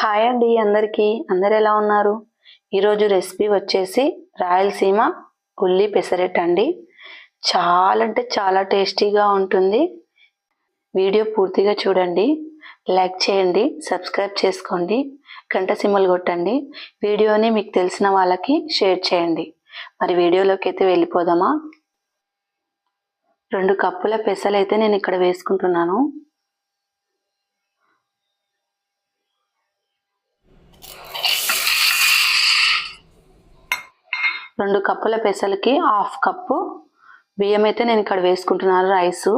Hi అండి అందరికీ. అందరు ఎలా ఉన్నారు? ఈరోజు రెసిపీ వచ్చేసి రాయలసీమ ఉల్లి పెసరెట్ అండి. చాలా అంటే చాలా టేస్టీగా ఉంటుంది. వీడియో పూర్తిగా చూడండి. లైక్ చేయండి సబ్స్క్రైబ్ చేసుకోండి గంట సిమ్మలు కొట్టండి. వీడియోని మీకు తెలిసిన వాళ్ళకి షేర్ చేయండి. మరి వీడియోలోకి అయితే వెళ్ళిపోదామా? రెండు కప్పుల పెసలు అయితే నేను ఇక్కడ వేసుకుంటున్నాను. రెండు కప్పుల పెసలకి హాఫ్ కప్పు. బియ్యం అయితే నేను ఇక్కడ వేసుకుంటున్నాను రైసు.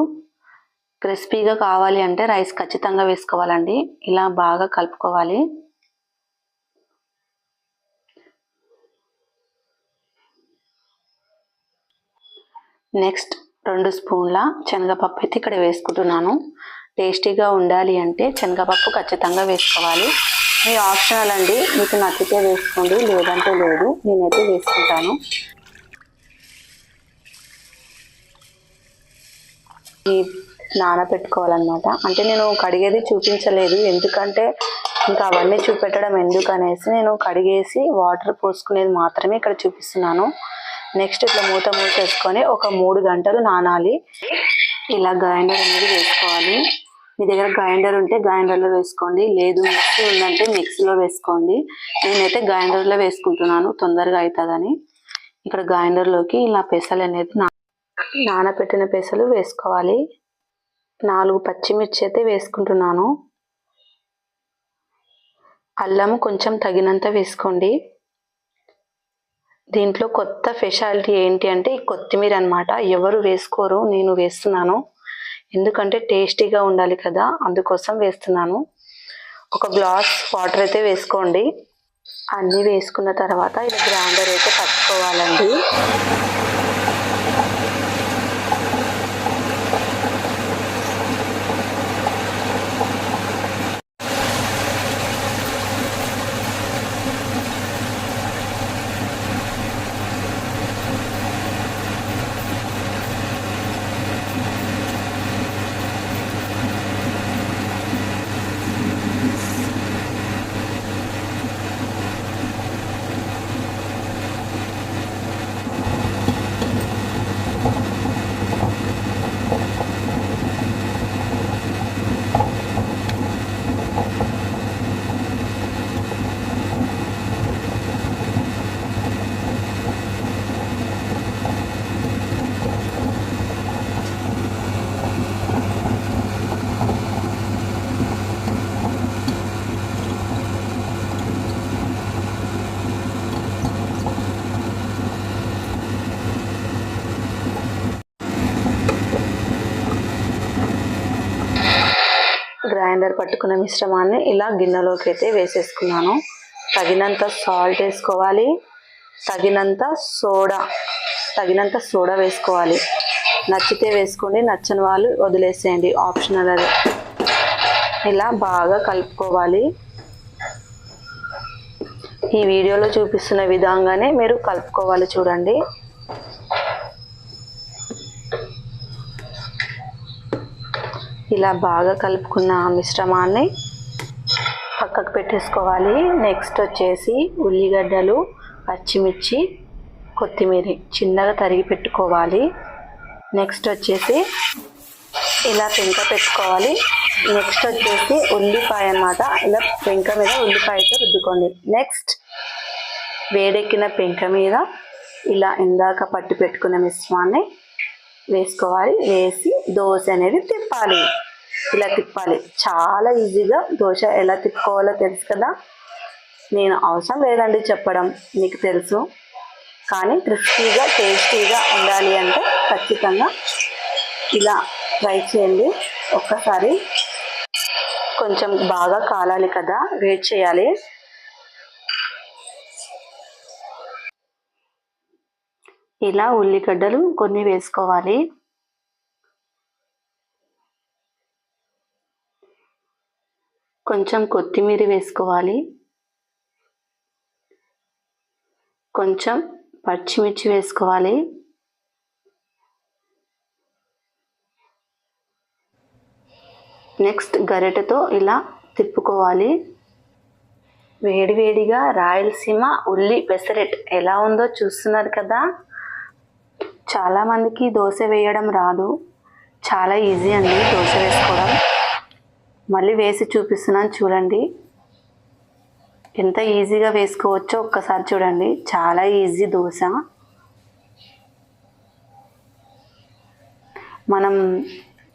క్రిస్పీగా కావాలి అంటే రైస్ ఖచ్చితంగా వేసుకోవాలండి. ఇలా బాగా కలుపుకోవాలి. నెక్స్ట్ రెండు స్పూన్ల శనగపప్పు అయితే ఇక్కడ వేసుకుంటున్నాను. టేస్టీగా ఉండాలి అంటే శనగపప్పు ఖచ్చితంగా వేసుకోవాలి. మీ ఆప్షనల్ అండి. మీకు నచ్చితే వేసుకోండి. లేదంటే లేదు. నేనైతే వేసుకుంటాను. ఈ నానబెట్టుకోవాలన్నమాట అంటే నేను కడిగేది చూపించలేదు. ఎందుకంటే ఇంకా అవన్నీ చూపెట్టడం ఎందుకనేసి నేను కడిగేసి వాటర్ పోసుకునేది మాత్రమే ఇక్కడ చూపిస్తున్నాను. నెక్స్ట్ ఇట్లా మూత మూసేసుకొని ఒక మూడు గంటలు నానాలి. ఇలా గ్రైండర్ అనేది వేసుకోవాలి. మీ దగ్గర గ్రైండర్ ఉంటే గ్రైండర్లో వేసుకోండి. లేదు మిక్సీ ఉందంటే మిక్సీలో వేసుకోండి. నేనైతే గ్రైండర్లో వేసుకుంటున్నాను. తొందరగా అవుతుందని ఇక్కడ గ్రైండర్లోకి ఇలా పెసలు అనేది నానబెట్టిన పెసలు వేసుకోవాలి. నాలుగు పచ్చిమిర్చి అయితే వేసుకుంటున్నాను. అల్లము కొంచెం తగినంత వేసుకోండి. దీంట్లో కొత్త స్పెషాలిటీ ఏంటి అంటే ఈ కొత్తిమీర అనమాట ఎవరు వేసుకోరు నేను వేస్తున్నాను. ఎందుకంటే టేస్టీగా ఉండాలి కదా అందుకోసం వేస్తున్నాను. ఒక గ్లాస్ వాటర్ అయితే వేసుకోండి. అన్నీ వేసుకున్న తర్వాత ఇలా గ్రైండర్ అయితే పట్టుకోవాలండి. గ్రైండర్ పట్టుకున్న మిశ్రమాన్ని ఇలా గిన్నెలోకి అయితే వేసేసుకున్నాను. తగినంత సాల్ట్ వేసుకోవాలి. తగినంత సోడా తగినంత సోడా వేసుకోవాలి. నచ్చితే వేసుకోండి నచ్చని వాళ్ళు వదిలేసేయండి. ఆప్షనల్ అది. ఇలా బాగా కలుపుకోవాలి. ఈ వీడియోలో చూపిస్తున్న విధంగానే మీరు కలుపుకోవాలి చూడండి. ఇలా బాగా కలుపుకున్న మిశ్రమాన్ని పక్కకు పెట్టేసుకోవాలి. నెక్స్ట్ వచ్చేసి ఉల్లిగడ్డలు పచ్చిమిర్చి కొత్తిమీర చిన్నగా తరిగి పెట్టుకోవాలి. నెక్స్ట్ వచ్చేసి ఇలా పెంక పెట్టుకోవాలి. నెక్స్ట్ వచ్చేసి ఉల్లిపాయ అన్నమాట. ఇలా పెంక మీద ఉల్లిపాయతో రుద్దుకోండి. నెక్స్ట్ వేడెక్కిన పెంక మీద ఇలా ఇందాక పట్టి పెట్టుకున్న మిశ్రమాన్ని వేసుకోవాలి. వేసి దోశ అనేది తిప్పాలి. ఇలా తిప్పాలి. చాలా ఈజీగా దోశ ఎలా తిప్పుకోవాలో తెలుసు కదా? నేను అవసరం లేదండి చెప్పడం. మీకు తెలుసు. కానీ క్రిస్పీగా టేస్టీగా ఉండాలి అంటే ఖచ్చితంగా ఇలా ట్రై చేయండి. ఒక్కసారి కొంచెం బాగా కాలాలి కదా. వెయిట్ చేయాలి. ఇలా ఉల్లిగడ్డలు కొన్ని వేసుకోవాలి. కొంచెం కొత్తిమీర వేసుకోవాలి. కొంచెం పచ్చిమిర్చి వేసుకోవాలి. నెక్స్ట్ గరిటెతో ఇలా తిప్పుకోవాలి. వేడివేడిగా రాయలసీమ ఉల్లి పెసరెట్ ఎలా ఉందో చూస్తున్నారు కదా? చాలా మందికి దోశ వేయడం రాదు. చాలా ఈజీ అండి దోశ వేసుకోవడం. మళ్ళీ వేసి చూపిస్తున్నాను చూడండి. ఎంత ఈజీగా వేసుకోవచ్చో ఒక్కసారి చూడండి. చాలా ఈజీ దోశ. మనం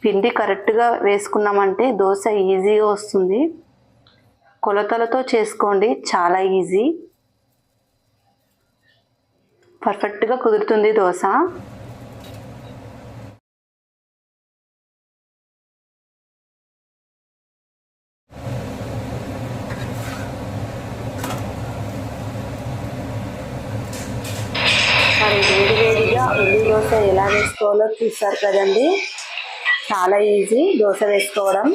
పిండి కరెక్ట్గా వేసుకున్నామంటే దోశ ఈజీగా వస్తుంది. కొలతలతో చేసుకోండి. చాలా ఈజీ. పర్ఫెక్ట్గా కుదురుతుంది దోశ. మరి వేడి వేడిగా ఉల్లి దోశ ఎలా వేసుకోవాలో చూస్తారు కదండి. చాలా ఈజీ దోశ వేసుకోవడం.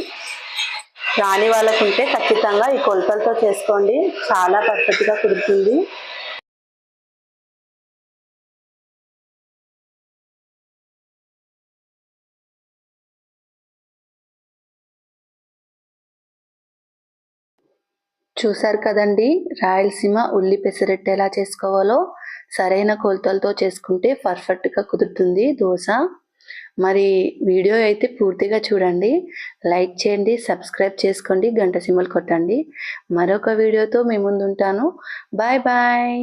రాని వాళ్ళకు ఉంటే ఖచ్చితంగా ఈ కొలతలతో చేసుకోండి. చాలా పర్ఫెక్ట్గా కుదురుతుంది. చూశారు కదండి. రాయలసీమ ఉల్లి పెసరట్టు ఎలా చేసుకోవాలో సరైన కొలతలతో చేసుకుంటే పర్ఫెక్ట్గా కుదురుతుంది దోశ. మరి వీడియో అయితే పూర్తిగా చూడండి. లైక్ చేయండి సబ్స్క్రైబ్ చేసుకోండి గంట సిమ్మలు కొట్టండి. మరొక వీడియోతో మీ ముందు ఉంటాను బాయ్ బాయ్.